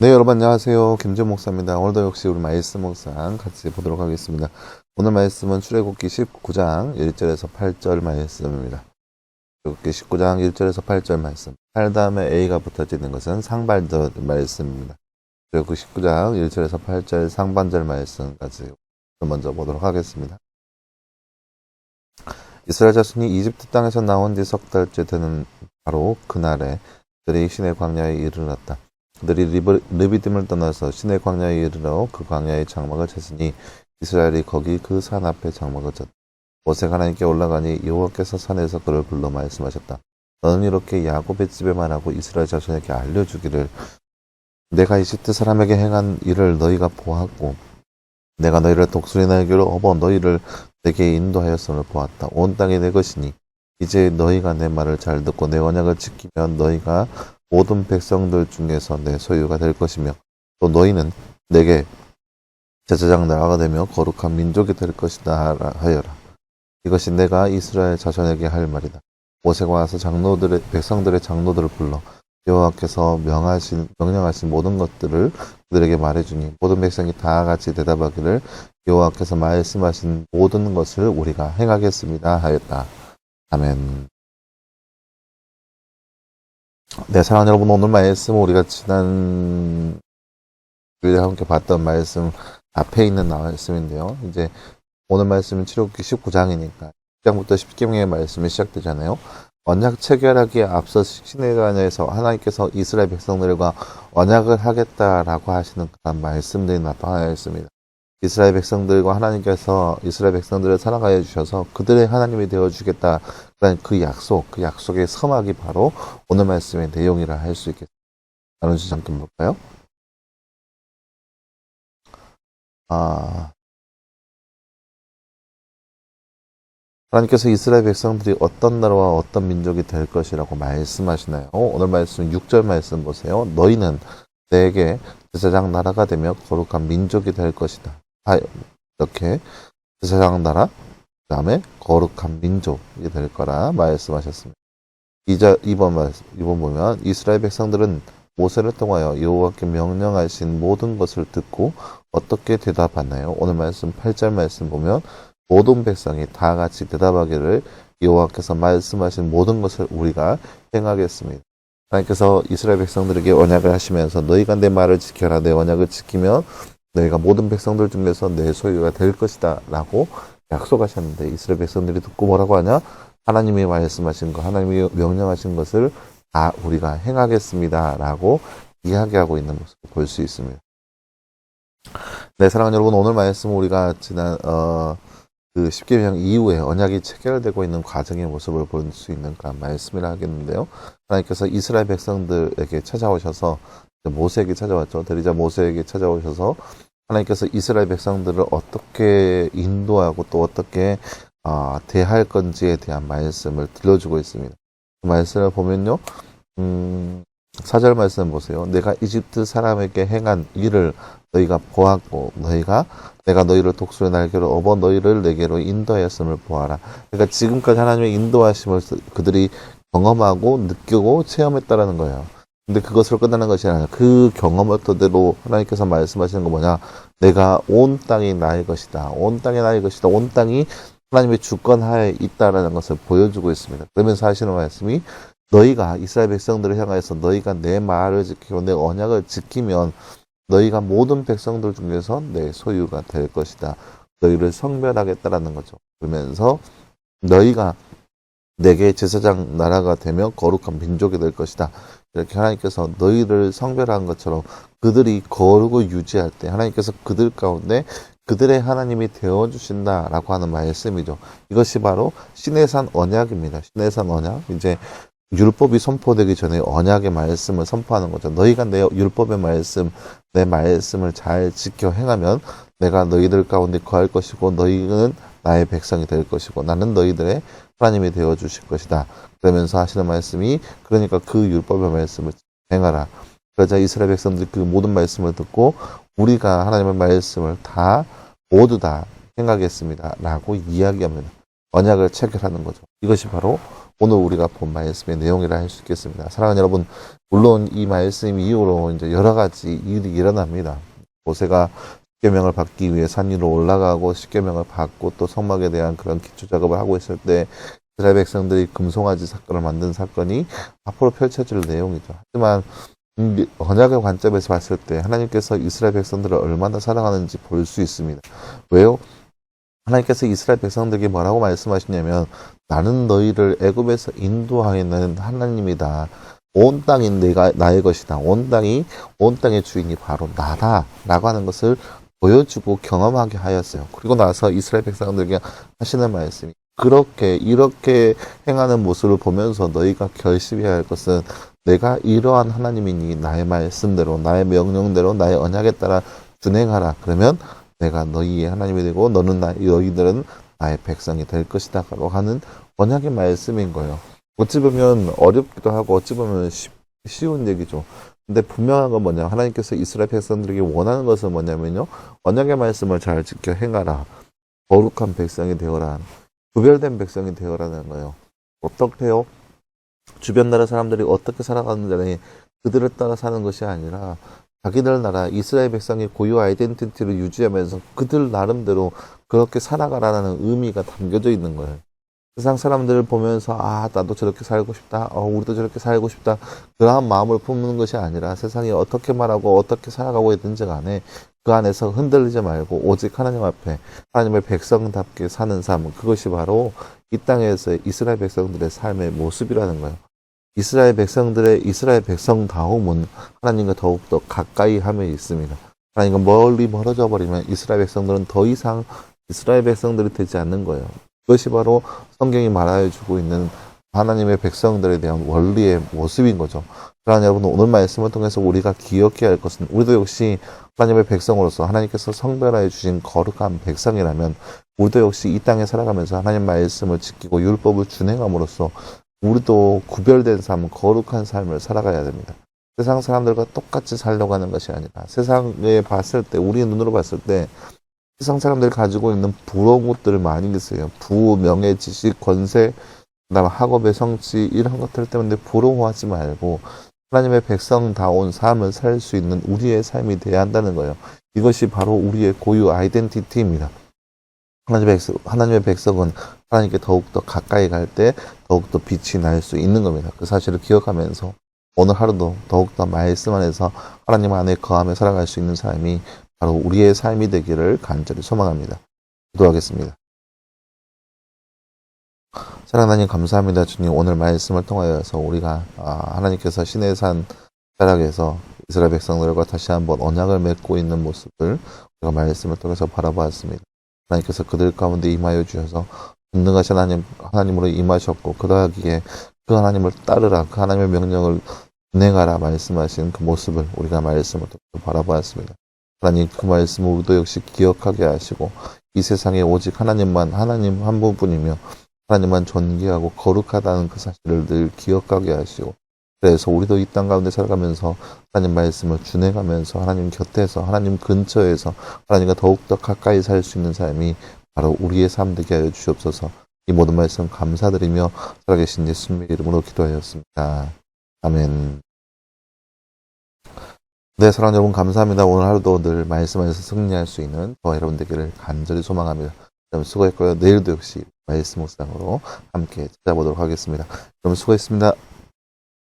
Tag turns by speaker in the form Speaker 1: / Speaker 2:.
Speaker 1: 네, 여러분 안녕하세요. 김재 목사입니다. 오늘도 역시 우리 말씀 묵상 같이 보도록 하겠습니다. 오늘 말씀은 출애굽기 19장 1절에서 8절 말씀입니다. 출애굽기 19장 1절에서 8절 말씀. 8 다음에 A가 붙어지는 것은 상반절 말씀입니다. 출애굽기 19장 1절에서 8절 상반절 말씀까지 먼저 보도록 하겠습니다. 이스라엘 자손이 이집트 땅에서 나온 지 석 달째 되는 바로 그날에 그들이 신의 광야에 이르렀다. 그들이 르비딤을 떠나서 신의 광야에 이르러 그 광야의 장막을 쳤으니 이스라엘이 거기 그 산 앞에 장막을 쳤다. 모세가 하나님께 올라가니 여호와께서 산에서 그를 불러 말씀하셨다. 너는 이렇게 야곱의 집에 말하고 이스라엘 자손에게 알려주기를 내가 이집트 사람에게 행한 일을 너희가 보았고 내가 너희를 독수리 날개로 업어 너희를 내게 인도하였음을 보았다. 온 땅이 내 것이니 이제 너희가 내 말을 잘 듣고 내 언약을 지키면 너희가 모든 백성들 중에서 내 소유가 될 것이며 또 너희는 내게 제사장 나라가 되며 거룩한 민족이 될 것이다 하여라. 이것이 내가 이스라엘 자손에게 할 말이다. 모세가 와서 장로들의 백성들의 장로들을 불러 여호와께서 명하신 명령하신 모든 것들을 그들에게 말해주니 모든 백성이 다 같이 대답하기를 여호와께서 말씀하신 모든 것을 우리가 행하겠습니다 하였다. 아멘. 네, 사랑하는 여러분, 오늘 말씀 우리가 지난 주일에 함께 봤던 말씀 앞에 있는 말씀인데요. 이제 오늘 말씀은 출애굽기 19장이니까 1장부터 10장의 말씀이 시작되잖아요. 언약 체결하기에 앞서 시내관에서 하나님께서 이스라엘 백성들과 언약을 하겠다라고 하시는 그런 말씀들이 나타나 있습니다. 이스라엘 백성들과 하나님께서 이스라엘 백성들을 사랑하여 주셔서 그들의 하나님이 되어 주겠다라는 그 약속, 그 약속의 서막이 바로 오늘 말씀의 내용이라 할 수 있겠습니다. 나누지 잠깐 볼까요? 아, 하나님께서 이스라엘 백성들이 어떤 나라와 어떤 민족이 될 것이라고 말씀하시나요? 오늘 말씀 6절 말씀 보세요. 너희는 내게 제사장 나라가 되며 거룩한 민족이 될 것이다. 아, 이렇게 제사장 나라, 그 다음에 거룩한 민족이 될 거라 말씀하셨습니다. 이자 2번 말씀, 2번 보면 이스라엘 백성들은 모세를 통하여 여호와께 명령하신 모든 것을 듣고 어떻게 대답하나요? 오늘 말씀 8절 말씀 보면 모든 백성이 다 같이 대답하기를 여호와께서 말씀하신 모든 것을 우리가 행하겠습니다. 하나님께서 이스라엘 백성들에게 언약을 하시면서 너희가 내 말을 지켜라 내 언약을 지키면 너희가 모든 백성들 중에서 내 소유가 될 것이다 라고 약속하셨는데 이스라엘 백성들이 듣고 뭐라고 하냐 하나님이 말씀하신 것 하나님이 명령하신 것을 다 우리가 행하겠습니다 라고 이야기하고 있는 모습을 볼 수 있습니다 네 사랑하는 여러분 오늘 말씀 우리가 지난 어, 그 10계명 이후에 언약이 체결되고 있는 과정의 모습을 볼 수 있는 그런 말씀이라 하겠는데요. 하나님께서 이스라엘 백성들에게 찾아오셔서 모세에게 찾아왔죠. 대리자 모세에게 찾아오셔서 하나님께서 이스라엘 백성들을 어떻게 인도하고 또 어떻게 어, 대할 건지에 대한 말씀을 들려주고 있습니다. 그 말씀을 보면요. 음, 사절 말씀 보세요. 내가 이집트 사람에게 행한 일을 너희가 보았고 너희가 내가 너희를 독수리 날개로 업어 너희를 내게로 인도하였음을 보아라. 그러니까 지금까지 하나님의 인도하심을 그들이 경험하고 느끼고 체험했다라는 거예요. 근데 그것으로 끝나는 것이 아니라 그 경험을 토대로 하나님께서 말씀하시는 거 뭐냐? 내가 온 땅이 나의 것이다. 온 땅이 나의 것이다. 온 땅이 하나님의 주권하에 있다라는 것을 보여주고 있습니다. 그러면서 하시는 말씀이 너희가 이스라엘 백성들을 향하여서 너희가 내 말을 지키고 내 언약을 지키면 너희가 모든 백성들 중에서 내 소유가 될 것이다. 너희를 성별하겠다라는 거죠. 그러면서 너희가 내게 제사장 나라가 되며 거룩한 민족이 될 것이다. 이렇게 하나님께서 너희를 성별한 것처럼 그들이 거룩을 유지할 때 하나님께서 그들 가운데 그들의 하나님이 되어 주신다라고 하는 말씀이죠. 이것이 바로 신의 산 언약입니다. 신의 산 언약. 이제 율법이 선포되기 전에 언약의 말씀을 선포하는 거죠. 너희가 내 율법의 말씀, 내 말씀을 잘 지켜 행하면 내가 너희들 가운데 거할 것이고 너희는 나의 백성이 될 것이고 나는 너희들의 하나님이 되어 주실 것이다. 그러면서 하시는 말씀이 그러니까 그 율법의 말씀을 행하라. 그러자 이스라엘 백성들이 그 모든 말씀을 듣고 우리가 하나님의 말씀을 다 모두 다 행하겠습니다. 라고 이야기합니다. 언약을 체결하는 거죠. 이것이 바로 오늘 우리가 본 말씀의 내용이라 할 수 있겠습니다. 사랑하는 여러분, 물론 이 말씀 이후로 이제 여러 가지 일이 일어납니다. 모세가 십계명을 받기 위해 산 위로 올라가고 십계명을 받고 또 성막에 대한 그런 기초 작업을 하고 있을 때 이스라엘 백성들이 금송아지 사건을 만든 사건이 앞으로 펼쳐질 내용이죠. 하지만 음, 언약의 관점에서 봤을 때 하나님께서 이스라엘 백성들을 얼마나 사랑하는지 볼 수 있습니다. 왜요? 하나님께서 이스라엘 백성들에게 뭐라고 말씀하시냐면 나는 너희를 애굽에서 인도하는 하나님이다. 온 땅이 내가 나의 것이다. 온 땅이 온 땅의 주인이 바로 나다라고 하는 것을 보여주고 경험하게 하였어요. 그리고 나서 이스라엘 백성들에게 하시는 말씀이 그렇게 이렇게 행하는 모습을 보면서 너희가 결심해야 할 것은 내가 이러한 하나님이니 나의 말씀대로 나의 명령대로 나의 언약에 따라 준행하라. 그러면 내가 너희의 하나님이 되고 너는 나 너희들은 나의 백성이 될 것이다라고 하는 언약의 말씀인 거예요. 어찌 보면 어렵기도 하고 어찌 보면 쉽, 쉬운 얘기죠. 근데 분명한 건 뭐냐? 하나님께서 이스라엘 백성들에게 원하는 것은 뭐냐면요. 언약의 말씀을 잘 지켜 행하라. 거룩한 백성이 되어라. 구별된 백성이 되어라는 거예요. 어떻게요? 주변 나라 사람들이 어떻게 살아가는지 그들을 따라 사는 것이 아니라 자기들 나라 이스라엘 백성의 고유 아이덴티티를 유지하면서 그들 나름대로 그렇게 살아가라는 의미가 담겨져 있는 거예요. 세상 사람들을 보면서 아 나도 저렇게 살고 싶다. 어, 우리도 저렇게 살고 싶다. 그러한 마음을 품는 것이 아니라 세상이 어떻게 말하고 어떻게 살아가고 있든지 간에 그 안에서 흔들리지 말고 오직 하나님 앞에 하나님의 백성답게 사는 삶 그것이 바로 이 땅에서 이스라엘 백성들의 삶의 모습이라는 거예요. 이스라엘 백성들의 이스라엘 백성다움은 하나님과 더욱더 가까이 함에 있습니다. 하나님과 멀리 멀어져 버리면 이스라엘 백성들은 더 이상 이스라엘 백성들이 되지 않는 거예요. 그것이 바로 성경이 말하여 주고 있는 하나님의 백성들에 대한 원리의 모습인 거죠. 그러나 여러분 오늘 말씀을 통해서 우리가 기억해야 할 것은 우리도 역시 하나님의 백성으로서 하나님께서 성별하여 주신 거룩한 백성이라면 우리도 역시 이 땅에 살아가면서 하나님 말씀을 지키고 율법을 준행함으로써 우리도 구별된 삶, 거룩한 삶을 살아가야 됩니다. 세상 사람들과 똑같이 살려고 하는 것이 아니라 세상에 봤을 때, 우리 눈으로 봤을 때 세상 사람들이 가지고 있는 부러운 것들을 많이 있어요. 부, 명예, 지식, 권세, 그다음 학업의 성취 이런 것들 때문에 부러워하지 말고 하나님의 백성다운 삶을 살 수 있는 우리의 삶이 돼야 한다는 거예요. 이것이 바로 우리의 고유 아이덴티티입니다. 하나님의, 백성, 하나님의 백성은 하나님께 더욱더 가까이 갈 때 더욱더 빛이 날 수 있는 겁니다. 그 사실을 기억하면서 오늘 하루도 더욱더 말씀 안에서 하나님 안에 거하며 살아갈 수 있는 삶이 바로 우리의 삶이 되기를 간절히 소망합니다. 기도하겠습니다. 사랑하는 하나님 감사합니다. 주님 오늘 말씀을 통하여서 우리가 아, 하나님께서 신의 산 자락에서 이스라엘 백성들과 다시 한번 언약을 맺고 있는 모습을 우리가 말씀을 통해서 바라보았습니다. 하나님께서 그들 가운데 임하여 주셔서 전능하신 하나님, 하나님으로 임하셨고 그러하기에 그 하나님을 따르라 그 하나님의 명령을 운행하라 말씀하신 그 모습을 우리가 말씀을 통해서 바라보았습니다. 하나님 그 말씀을 우리도 역시 기억하게 하시고 이 세상에 오직 하나님만 하나님 한 분뿐이며 하나님만 존귀하고 거룩하다는 그 사실을 늘 기억하게 하시고 그래서 우리도 이 땅 가운데 살아가면서 하나님 말씀을 준행하면서 하나님 곁에서 하나님 근처에서 하나님과 더욱더 가까이 살 수 있는 삶이 바로 우리의 삶 되게 하여 주옵소서 이 모든 말씀 감사드리며 살아계신 예수님의 이름으로 기도하였습니다. 아멘 네, 사랑하는 여러분 감사합니다. 오늘 하루도 늘 말씀 안에서 승리할 수 있는 저 여러분 되기를 간절히 소망합니다. 여러분 수고했고요. 내일도 역시 말씀 묵상으로 함께 찾아보도록 하겠습니다. 여러분 수고했습니다.